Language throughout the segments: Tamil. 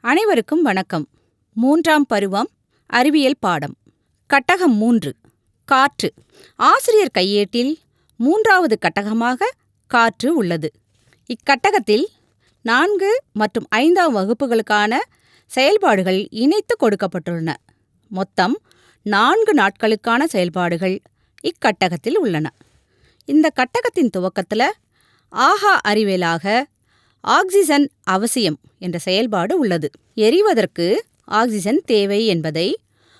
அனைவருக்கும் வணக்கம். மூன்றாம் பருவம் அறிவியல் பாடம். கட்டகம் மூன்று காற்று. ஆசிரியர் கையேட்டில் மூன்றாவது கட்டகமாக காற்று உள்ளது. இக்கட்டகத்தில் நான்கு மற்றும் ஐந்தாம் வகுப்புகளுக்கான செயல்பாடுகள் இணைத்து கொடுக்கப்பட்டுள்ளன. மொத்தம் நான்கு நாட்களுக்கான செயல்பாடுகள் இக்கட்டகத்தில் உள்ளன. இந்த கட்டகத்தின் துவக்கத்தில் ஆஹா அறிவியலாக ஆக்சிஜன் அவசியம் என்ற செயல்பாடு உள்ளது. எரிவதற்கு ஆக்சிஜன் தேவை என்பதை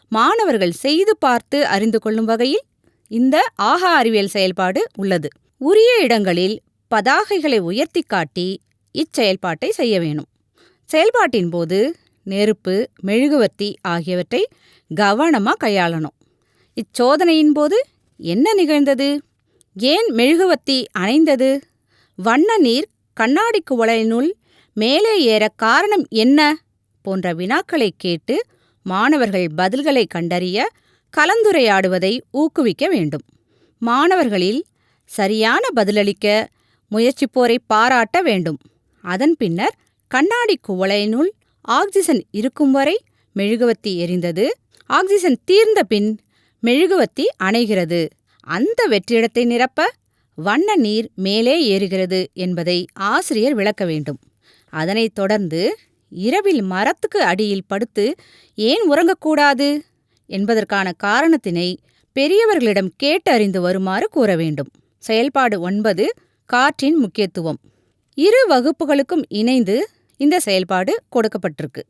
மாணவர்கள் செய்து பார்த்து அறிந்து கொள்ளும் வகையில் இந்த ஆகா அறிவியல் செயல்பாடு உள்ளது. உரிய இடங்களில் பதாகைகளை உயர்த்தி காட்டி இச்செயல்பாட்டை செய்ய வேணும். செயல்பாட்டின் போது நெருப்பு மெழுகுவர்த்தி ஆகியவற்றை கவனமாக கையாளணும். இச்சோதனையின் போது என்ன நிகழ்ந்தது? ஏன் மெழுகுவர்த்தி அணைந்தது? வண்ண நீர் கண்ணாடி குவளையினுள் மேலே ஏற காரணம் என்ன? போன்ற வினாக்களை கேட்டு மாணவர்கள் பதில்களை கண்டறிய கலந்துரையாடுவதை ஊக்குவிக்க வேண்டும். மாணவர்களில் சரியான பதிலளிக்க முயற்சிப்போரை பாராட்ட வேண்டும். அதன் பின்னர் கண்ணாடி குவளையினுள் ஆக்சிஜன் இருக்கும் வரை மெழுகுவத்தி எரிந்தது. ஆக்சிஜன் தீர்ந்த பின் மெழுகுவத்தி அணைகிறது. அந்த வெற்றிடத்தை நிரப்ப வண்ண நீர் மேலே ஏறுகிறது என்பதை ஆசிரியர் விளக்க வேண்டும். அதனைத் தொடர்ந்து இரவில் மரத்துக்கு அடியில் படுத்து ஏன் உறங்கக்கூடாது என்பதற்கான காரணத்தினை பெரியவர்களிடம் கேட்டறிந்து வருமாறு கூற வேண்டும். செயல்பாடு ஒன்பது காற்றின் முக்கியத்துவம். இரு வகுப்புகளுக்கும் இணைந்து இந்த செயல்பாடு கொடுக்கப்பட்டிருக்கு.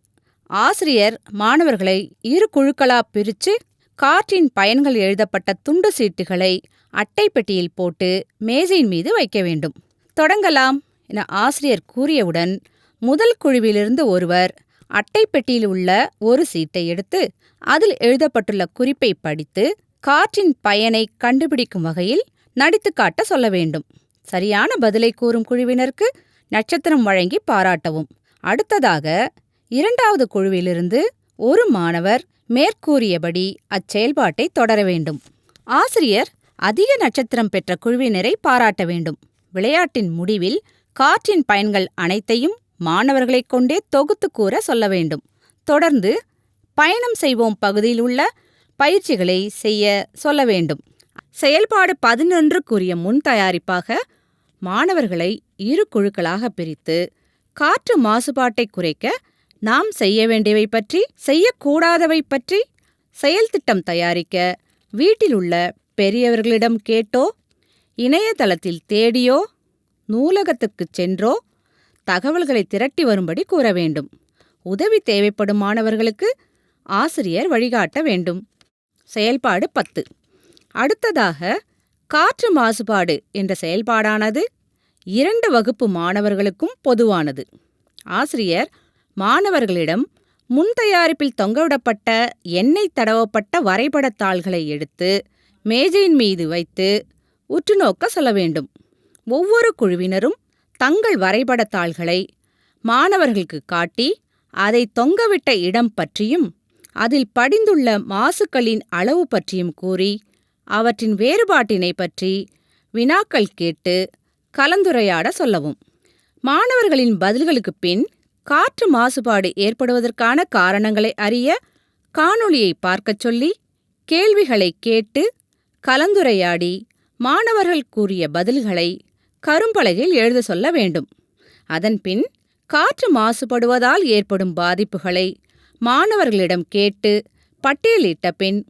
ஆசிரியர் மாணவர்களை இரு குழுக்களா பிரித்து காற்றின் பயன்கள் எழுதப்பட்ட துண்டு சீட்டுகளை அட்டை பெட்டியில் போட்டு மேஜையின் மீது வைக்க வேண்டும். தொடங்கலாம் என ஆசிரியர் கூறியவுடன் முதல் குழுவிலிருந்து ஒருவர் அட்டை பெட்டியில் உள்ள ஒரு சீட்டை எடுத்து அதில் எழுதப்பட்டுள்ள குறிப்பை படித்து காற்றின் பயனை கண்டுபிடிக்கும் வகையில் நடித்து காட்ட சொல்ல வேண்டும். சரியான பதிலை கூறும் குழுவினருக்கு நட்சத்திரம் வழங்கி பாராட்டவும். அடுத்ததாக இரண்டாவது குழுவிலிருந்து ஒரு மாணவர் மேற்கூறியபடி அச்செயல்பாட்டை தொடர வேண்டும். ஆசிரியர் அதிக நட்சத்திரம் பெற்ற குழுவினரை பாராட்ட வேண்டும். விளையாட்டின் முடிவில் காற்றின் பயன்கள் அனைத்தையும் மாணவர்களைக் கொண்டே தொகுத்து கூற சொல்ல வேண்டும். தொடர்ந்து பயணம் செய்வோம் பகுதியில் உள்ள பயிற்சிகளை செய்ய சொல்ல வேண்டும். செயல்பாடு பதினொன்றுக்குரிய முன் தயாரிப்பாக மாணவர்களை இரு குழுக்களாக பிரித்து காற்று மாசுபாட்டை குறைக்க நாம் செய்ய வேண்டியவை பற்றி செய்யக்கூடாதவை பற்றி செயல்திட்டம் தயாரிக்க வீட்டில் உள்ள பெரியவர்களிடம் கேட்டோ? இணையதளத்தில் தேடியோ? நூலகத்துக்குச் சென்றோ? தகவல்களை திரட்டி வரும்படி கூற வேண்டும். உதவி தேவைப்படும் மாணவர்களுக்கு ஆசிரியர் வழிகாட்ட வேண்டும். செயல்பாடு பத்து. அடுத்ததாக காற்று மாசுபாடு என்ற செயல்பாடானது இரண்டு வகுப்பு மாணவர்களுக்கும் பொதுவானது. ஆசிரியர் மாணவர்களிடம் முன் தயாரிப்பில் தொங்கவிடப்பட்ட எண்ணெய் தடவப்பட்ட வரைபடத் தாள்களை எடுத்து மேஜையின் மீது வைத்து உற்றுநோக்க சொல்ல வேண்டும். ஒவ்வொரு குழுவினரும் தங்கள் வரைபடத்தாள்களை மாணவர்களுக்கு காட்டி அதை தொங்கவிட்ட இடம் பற்றியும் அதில் படிந்துள்ள மாசுக்களின் அளவு பற்றியும் கூறி அவற்றின் வேறுபாட்டினை பற்றி வினாக்கள் கேட்டு கலந்துரையாட சொல்லவும். மாணவர்களின் பதில்களுக்குப் பின் காற்று மாசுபாடு ஏற்படுவதற்கான காரணங்களை அறிய காணொளியை பார்க்கச் சொல்லி கேள்விகளை கேட்டு கலந்துரையாடி மாணவர்கள் கூறிய பதில்களை கரும்பலகையில் எழுத சொல்ல வேண்டும். அதன்பின் காற்று மாசுபடுவதால் ஏற்படும் பாதிப்புகளை மாணவர்களிடம் கேட்டு பட்டியலிட்ட பின்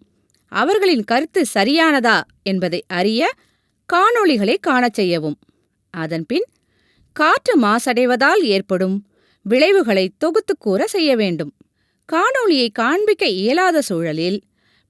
அவர்களின் கருத்து சரியானதா என்பதை அறிய காணொளிகளை காணச் செய்யவும். அதன்பின் காற்று மாசடைவதால் ஏற்படும் விளைவுகளை தொகுத்து கூற செய்ய வேண்டும். காணொளியை காண்பிக்க இயலாத சூழலில்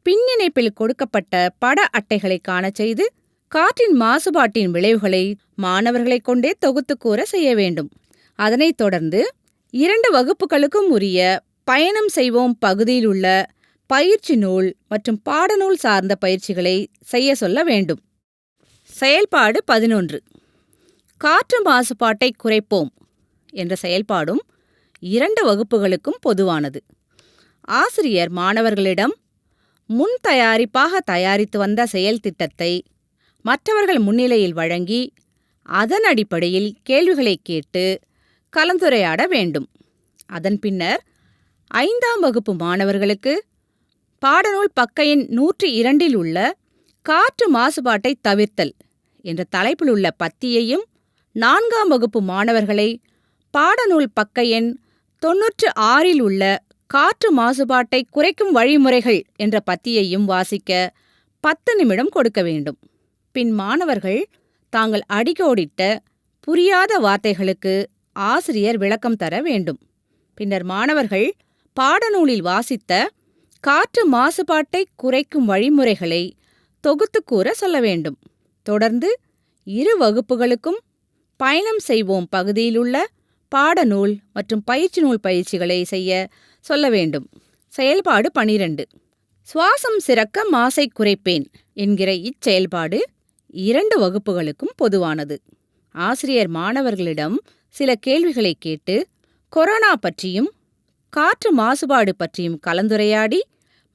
பின்னிணைப்பில் கொடுக்கப்பட்ட பட அட்டைகளை காணச் செய்து காற்றின் மாசுபாட்டின் விளைவுகளை மாணவர்களைக் கொண்டே தொகுத்து கூற செய்ய வேண்டும். அதனைத் தொடர்ந்து இரண்டு வகுப்புகளுக்கும் உரிய பயணம் செய்வோம் பகுதியில் உள்ள பயிற்சி நூல் மற்றும் பாடநூல் சார்ந்த பயிற்சிகளை செய்ய சொல்ல வேண்டும். செயல்பாடு பதினொன்று. காற்று மாசுபாட்டை குறைப்போம் என்ற செயல்பாடும் இரண்டு வகுப்புகளுக்கும் பொதுவானது. ஆசிரியர் மாணவர்களிடம் முன் தயாரிப்பாக தயாரித்து வந்த செயல் திட்டத்தை மற்றவர்கள் முன்னிலையில் வழங்கி அதன் அடிப்படையில் கேள்விகளை கேட்டு கலந்துரையாட வேண்டும். அதன் பின்னர் ஐந்தாம் வகுப்பு மாணவர்களுக்கு பாடநூல் பக்கையின் நூற்றி இரண்டில் உள்ள காற்று மாசுபாட்டை தவிர்த்தல் என்ற தலைப்பில் உள்ள பத்தியையும் நான்காம் வகுப்பு மாணவர்களை பாடநூல் பக்க எண் தொன்னூற்று ஆறில் உள்ள காற்று மாசுபாட்டை குறைக்கும் வழிமுறைகள் என்ற பத்தியையும் வாசிக்க பத்து நிமிடம் கொடுக்க வேண்டும். பின் மாணவர்கள் தாங்கள் அடிக்கோடிட்ட புரியாத வார்த்தைகளுக்கு ஆசிரியர் விளக்கம் தர வேண்டும். பின்னர் மாணவர்கள் பாடநூலில் வாசித்த காற்று மாசுபாட்டை குறைக்கும் வழிமுறைகளை தொகுத்து கூற சொல்ல வேண்டும். தொடர்ந்து இரு வகுப்புகளுக்கும் பயணம் செய்வோம் பகுதியிலுள்ள பாடநூல் மற்றும் பயிற்சி நூல் பயிற்சிகளை செய்ய சொல்ல வேண்டும். செயல்பாடு பனிரெண்டு. சுவாசம் சிறக்க மாசை குறைப்பேன் என்கிற இச்செயல்பாடு இரண்டு வகுப்புகளுக்கும் பொதுவானது. ஆசிரியர் மாணவர்களிடம் சில கேள்விகளை கேட்டு கொரோனா பற்றியும் காற்று மாசுபாடு பற்றியும் கலந்துரையாடி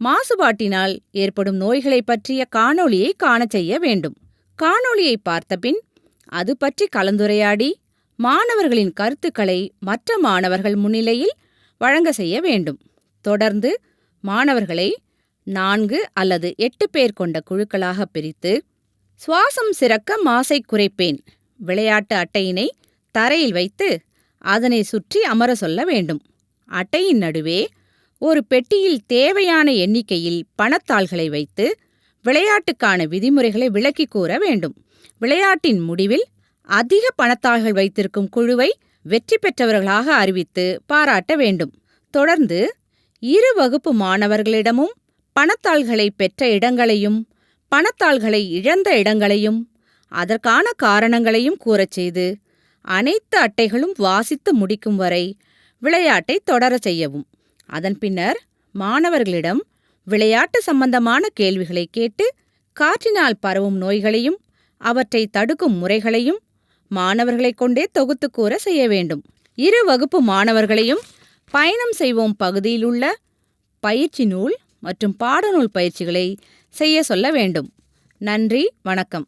மாசுபாட்டினால் ஏற்படும் நோய்களை பற்றிய காணொளியை காணச் செய்ய வேண்டும். காணொளியை பார்த்தபின் அது பற்றி கலந்துரையாடி மாணவர்களின் கருத்துக்களை மற்ற மாணவர்கள் முன்னிலையில் வழங்க செய்ய வேண்டும். தொடர்ந்து மாணவர்களை நான்கு அல்லது எட்டு பேர் கொண்ட குழுக்களாக பிரித்து சுவாசம் சிறக்க மாசை குறைப்பேன். விளையாட்டு அட்டையினை தரையில் வைத்து அதனை சுற்றி அமர சொல்ல வேண்டும். அட்டையின் நடுவே ஒரு பெட்டியில் தேவையான எண்ணிக்கையில் பணத்தாள்களை வைத்து விளையாட்டுக்கான விதிமுறைகளை விளக்கி கூற வேண்டும். விளையாட்டின் முடிவில் அதிக பணத்தாள்கள் வைத்திருக்கும் குழுவை வெற்றி பெற்றவர்களாக அறிவித்து பாராட்ட வேண்டும். தொடர்ந்து இரு வகுப்பு மாணவர்களிடமும் பணத்தாள்களை பெற்ற இடங்களையும் பணத்தாள்களை இழந்த இடங்களையும் அதற்கான காரணங்களையும் கூறச் செய்து அனைத்து அட்டைகளும் வாசித்து முடிக்கும் வரை விளையாட்டை தொடரச் செய்யவும். அதன் பின்னர் மாணவர்களிடம் விளையாட்டு சம்பந்தமான கேள்விகளை கேட்டு காற்றினால் பரவும் நோய்களையும் அவற்றை தடுக்கும் முறைகளையும் மாணவர்களைக் கொண்டே தொகுத்து கூற செய்ய வேண்டும். இரு வகுப்பு மாணவர்களையும் பயணம் செய்வோம் பகுதியிலுள்ள பயிற்சி நூல் மற்றும் பாடநூல் பயிற்சிகளை செய்ய சொல்ல வேண்டும். நன்றி வணக்கம்.